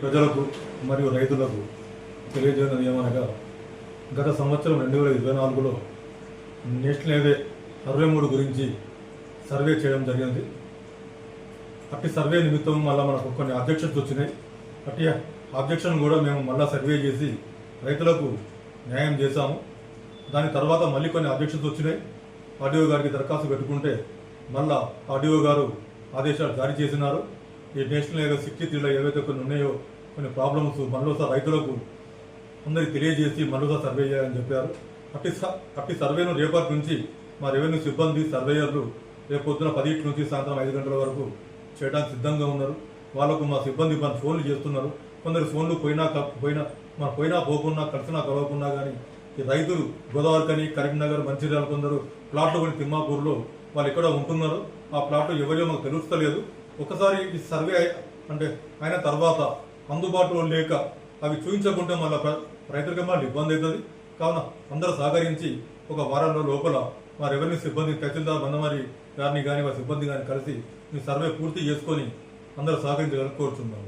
ప్రజలకు మరియు రైతులకు తెలియజేయడం ఏమనగా గత సంవత్సరం రెండు వేల ఇరవై నాలుగులో నేషనల్ హైవే అరవై మూడు గురించి సర్వే చేయడం జరిగింది. అట్టి సర్వే నిమిత్తం మళ్ళీ మనకు కొన్ని అబ్జెక్షన్స్ వచ్చినాయి. అట్టి అబ్జెక్షన్ కూడా మేము మళ్ళీ సర్వే చేసి రైతులకు న్యాయం చేశాము. దాని తర్వాత మళ్ళీ కొన్ని అబ్జెక్షన్స్ వచ్చినాయి. ఆర్డీఓ గారికి దరఖాస్తు పెట్టుకుంటే మళ్ళా ఆర్డీఓ గారు ఆదేశాలు జారీ చేసినారు. ఈ నేషనల్ హైవే సిక్స్టీలో ఏవైతే కొన్ని ఉన్నాయో కొన్ని ప్రాబ్లమ్స్ మరోసారి రైతులకు అందరికి తెలియజేసి మరోసారి సర్వే చేయాలని చెప్పారు. అట్టి స- అట్టి సర్వేను రేపటి నుంచి మా రెవెన్యూ సిబ్బంది సర్వేయర్లు రేపు పొద్దున పదిహేను నుంచి సాయంత్రం ఐదు గంటల వరకు చేయడానికి సిద్ధంగా ఉన్నారు. వాళ్ళకు మా సిబ్బంది మన ఫోన్లు చేస్తున్నారు. కొందరు ఫోన్లు పోయినా పోయినా మన పోయినా పోకున్నా కలిసినా కలవకున్నా కానీ ఈ రైతులు గోదావరి కని కరీంనగర్ మంచిర్యాల కొందరు ప్లాట్లు కొన్ని తిమ్మాపూర్లో వాళ్ళు ఎక్కడ ఉంటున్నారు. ఆ ప్లాట్లు ఎవరో మాకు తెలుస్తలేదు. ఒకసారి ఈ సర్వే అంటే అయిన తర్వాత అందుబాటులో లేక అవి చూపించకుంటే మళ్ళీ రైతులకి మళ్ళీ ఇబ్బంది అవుతుంది. కావున అందరూ సహకరించి ఒక వారంలో లోపల మా రెవెన్యూ సిబ్బంది తహసీల్దార్ బందమారి గారిని కానీ వారి సిబ్బంది కానీ కలిసి మీ సర్వే పూర్తి చేసుకొని అందరూ సహకరించాలని కోరుతున్నాము